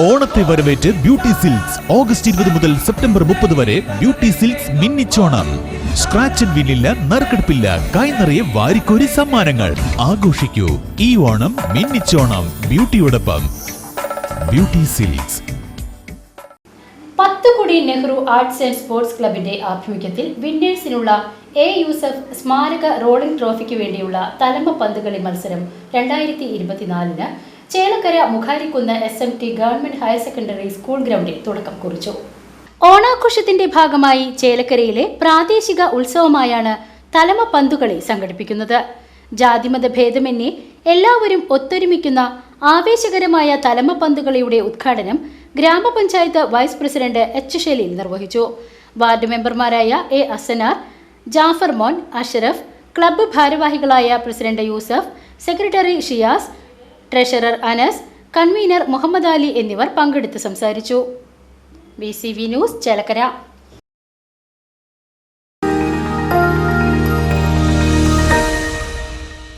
ഓണത്തെ വരവേറ്റ് beauty silks. August ഇരുപത് മുതൽ സെപ്റ്റംബർ മുപ്പത് വരെ ബ്യൂട്ടി സിൽക്സ് മിന്നിച്ചോണം. സ്ക്രാച്ച് ആൻഡ് വിന്നില്ല നറുക്കെടുപ്പില്ല. കൈനിറയെ വാരിക്കോരി സമ്മാനങ്ങൾ. ആഘോഷിക്കൂ. ഈ ഓണം മിന്നിച്ചോണം. ബ്യൂട്ടിയോടൊപ്പം. Beauty Silks. Pathukudi Nehru arts and sports ക്ലബിന്റെ ആഭിമുഖ്യത്തിൽ വിന്നേഴ്സിനുള്ള എ യൂസഫ് സ്മാരക റോളിംഗ് ട്രോഫിക്ക് വേണ്ടിയുള്ള തലമ്പ പന്തുകളി മത്സരം രണ്ടായിരത്തി ഇരുപത്തിനാലിന് Chelakkara Mukharikkunnu S M T government higher secondary school ഗ്രൗണ്ടിൽ തുടക്കം കുറിച്ചു. ഓണാഘോഷത്തിന്റെ ഭാഗമായി ചേലക്കരയിലെ പ്രാദേശിക ഉത്സവമായാണ് തലമ പന്തുകളി സംഘടിപ്പിക്കുന്നത്. ജാതിമത ഭേദമന്യേ എല്ലാവരും ഒത്തൊരുമിക്കുന്ന ആവേശകരമായ തലമ പന്തുകളിയുടെ ഉദ്ഘാടനം ഗ്രാമപഞ്ചായത്ത് വൈസ് പ്രസിഡന്റ് എച്ച് ഷെലീൽ നിർവഹിച്ചു. വാർഡ് മെമ്പർമാരായ എ അസനാർ ജാഫർ മോൻ അഷറഫ് ക്ലബ്ബ് ഭാരവാഹികളായ president Yusuf secretary Shiyas treasurer Anas convener Muhammad Ali എന്നിവർ പങ്കെടുത്ത് സംസാരിച്ചു. B news Chelakkara.